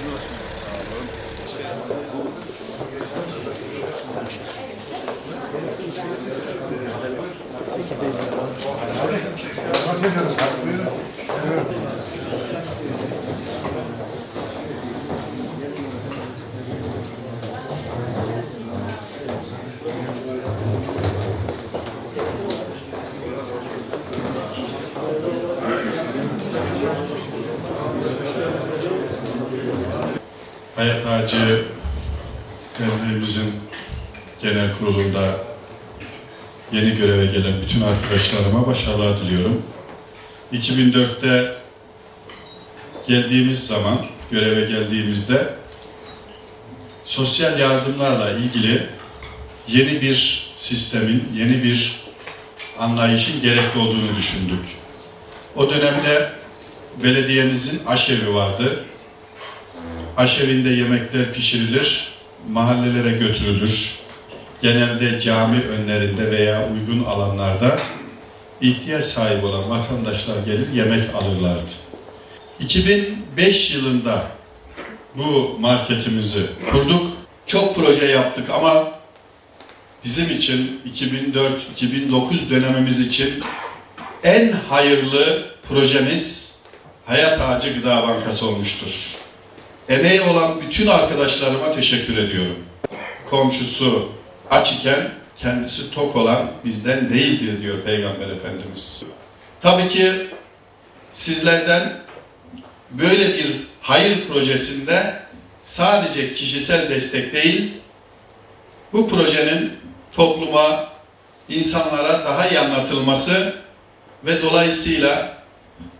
Sağ olun. Hayat Ağacı Derneğimizin genel kurulunda yeni göreve gelen bütün arkadaşlarıma başarılar diliyorum. 2004'te geldiğimiz zaman, göreve geldiğimizde sosyal yardımlarla ilgili yeni bir sistemin, yeni bir anlayışın gerekli olduğunu düşündük. O dönemde belediyemizin aşevi vardı aşevinde yemekler pişirilir, mahallelere götürülür. Genelde cami önlerinde veya uygun alanlarda ihtiyaç sahibi olan vatandaşlar gelir yemek alırlardı. 2005 yılında bu marketimizi kurduk. Çok proje yaptık ama bizim için 2004-2009 dönemimiz için en hayırlı projemiz Hayat Ağacı Gıda Bankası olmuştur. Emeği olan bütün arkadaşlarıma teşekkür ediyorum. Komşusu aç iken kendisi tok olan bizden değildir diyor Peygamber Efendimiz. Tabii ki sizlerden böyle bir hayır projesinde sadece kişisel destek değil, bu projenin topluma, insanlara daha iyi anlatılması ve dolayısıyla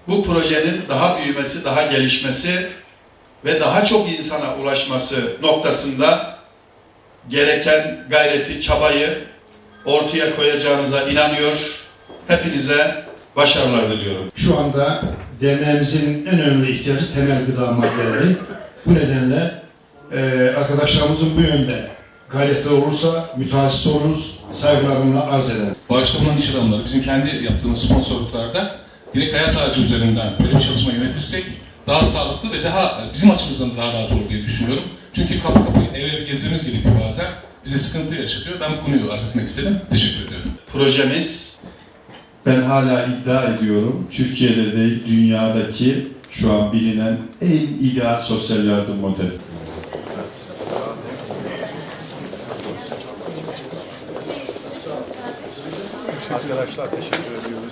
bu projenin daha büyümesi, daha gelişmesi ve daha çok insana ulaşması noktasında gereken gayreti, çabayı ortaya koyacağınıza inanıyor. Hepinize başarılar diliyorum. Şu anda derneğimizin en önemli ihtiyacı temel gıda maddeleri. Bu nedenle e, arkadaşlarımızın bu yönde gayretleri olursa mütehassıs oluruz, saygılarımla arz ederim. bağışlanılan iş adamları bizim kendi yaptığımız sponsorluklarda direkt hayat ağacı üzerinden böyle bir çalışma yönetirsek daha sağlıklı ve daha bizim açımızdan daha rahat olur diye düşünüyorum. Çünkü kapı kapı ev ev gezmemiz gerekiyor bazen. Bize sıkıntı yaşatıyor. Ben bu konuyu arz etmek istedim. Teşekkür ediyorum. Projemiz ben hala iddia ediyorum Türkiye'de de dünyadaki şu an bilinen en ideal sosyal yardım modeli. Arkadaşlar teşekkür ediyorum.